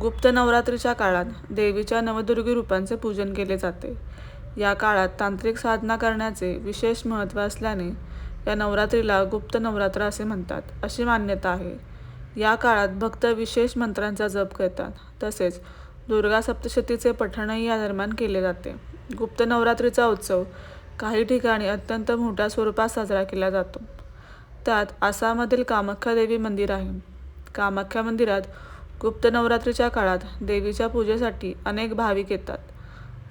गुप्त नवरात्रीच्या काळात देवीच्या नवदुर्गी रूपांचे पूजन केले जाते. या काळात तांत्रिक साधना करण्याचे विशेष महत्त्व असल्याने या नवरात्रीला गुप्त नवरात्र असे म्हणतात, अशी मान्यता आहे. या काळात भक्त विशेष मंत्रांचा जप करतात. तसेच दुर्गा सप्तशतीचे पठणही या दरम्यान केले जाते. गुप्त नवरात्रीचा उत्सव काही ठिकाणी अत्यंत मोठ्या स्वरूपात साजरा केला जातो. त्यात आसाममधील कामाख्या देवी मंदिर आहे. कामाख्या मंदिरात गुप्त नवरात्रीच्या काळात देवीच्या पूजेसाठी अनेक भाविक येतात.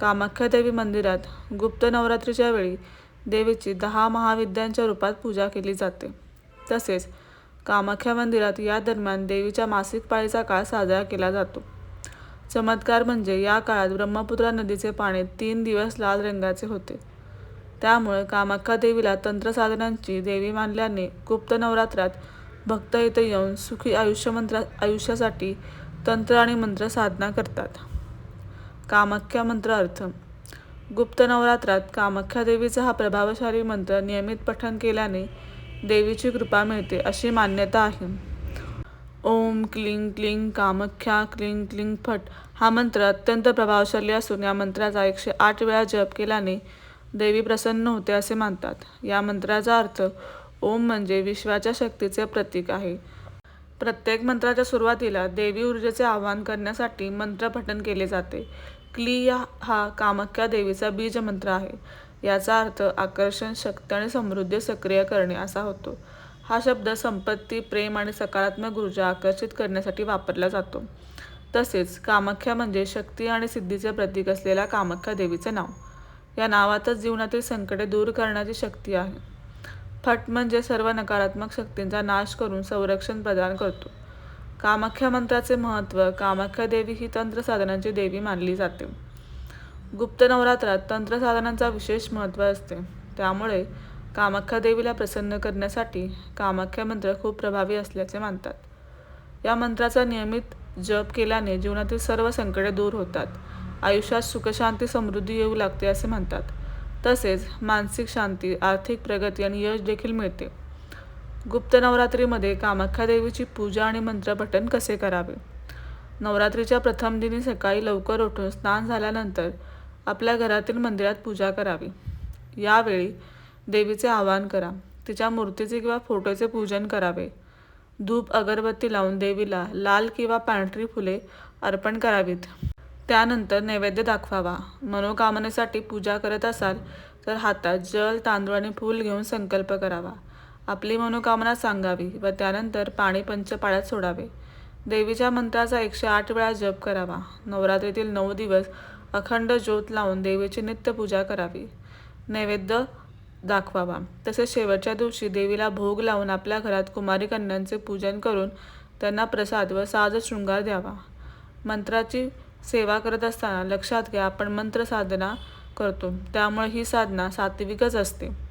कामाख्या देवी मंदिरात गुप्त नवरात्रीच्या वेळी देवीची दहा महाविद्यांच्या रूपात पूजा केली जाते. तसेच कामाख्या मंदिरात या दरम्यान देवीच्या मासिक पाळीचा काळ साजरा केला जातो. चमत्कार म्हणजे या काळात ब्रह्मपुत्रा नदीचे पाणी तीन दिवस लाल रंगाचे होते. त्यामुळे कामाख्या देवीला तंत्रसाधनांची देवी मानल्याने गुप्त नवरात्रात भक्त इथे येऊन सुखी आयुष्यासाठी तंत्र आणि मंत्र साधना करतात. कामाख्या मंत्र अर्थ गुप्त नवरात्रात कामाख्या देवीचा हा प्रभावशाली मंत्र नियमित पठन केल्याने देवीची कृपा मिळते अशी मान्यता आहे. ओम क्लिंग क्लिंग कामाख्या क्लिंग क्लिंग फट हा मंत्र अत्यंत प्रभावशाली असून या मंत्राचा एकशे आठ वेळा जप केल्याने देवी प्रसन्न होते असे मानतात. या मंत्राचा अर्थ ओम म्हणजे विश्वाच्या शक्तीचे प्रतीक आहे. प्रत्येक मंत्राच्या सुरुवातीला देवी ऊर्जेचे आवाहन करण्यासाठी मंत्रपठण केले जाते. क्ली हा कामाख्या देवीचा बीजमंत्र आहे. याचा अर्थ आकर्षण, शक्ती आणि समृद्धी सक्रिय करणे असा होतो. हा शब्द संपत्ती, प्रेम आणि सकारात्मक ऊर्जा आकर्षित करण्यासाठी वापरला जातो. तसेच कामाख्या म्हणजे शक्ती आणि सिद्धीचे प्रतीक असलेल्या कामाख्या देवीचे नाव. या नावातच जीवनातील संकटे दूर करण्याची शक्ती आहे. फट म्हणजे सर्व नकारात्मक शक्तींचा नाश करून संरक्षण प्रदान करतो. कामाख्या मंत्राचे महत्त्व कामाख्या देवी ही तंत्रसाधनांची देवी मानली जाते. गुप्त नवरात्रात तंत्रसाधनांचा विशेष महत्त्व असते. त्यामुळे कामाख्या देवीला प्रसन्न करण्यासाठी कामाख्या मंत्र खूप प्रभावी असल्याचे मानतात. या मंत्राचा नियमित जप केल्याने जीवनातील सर्व संकटे दूर होतात, आयुष्यात सुखशांती समृद्धी येऊ लागते असे म्हणतात. तसेच मानसिक शांती, आर्थिक प्रगती आणि यश देखील मिळते. गुप्त नवरात्रीमध्ये कामाख्या देवीची पूजा आणि मंत्रपठण कसे करावे? नवरात्रीच्या प्रथम दिनी सकाळी लवकर उठून स्नान झाल्यानंतर आपल्या घरातील मंदिरात पूजा करावी. यावेळी देवीचे आवाहन करा. तिच्या मूर्तीचे किंवा फोटोचे पूजन करावे. धूप अगरबत्ती लावून देवीला लाल किंवा पांढरी फुले अर्पण करावीत. त्यानंतर नैवेद्य दाखवावा. मनोकामनेसाठी पूजा करत असाल तर हातात जल, तांदूळ आणि फूल घेऊन संकल्प करावा. आपली मनोकामना सांगावी व त्यानंतर पाणी पंचपाळ्यात सोडावे. देवीच्या मंत्राचा एकशे आठ वेळा जप करावा. नवरात्रीतील नऊ दिवस अखंड ज्योत लावून देवीची नित्य पूजा करावी. नैवेद्य दाखवावा. तसेच शेवटच्या दिवशी देवीला भोग लावून आपल्या घरात कुमारी कन्यांचे पूजन करून त्यांना प्रसाद व साज-शृंगार द्यावा. मंत्राची सेवा करत असताना लक्षात घ्या आपण मंत्रसाधना करतो त्यामुळे ही साधना सात्विकच असते.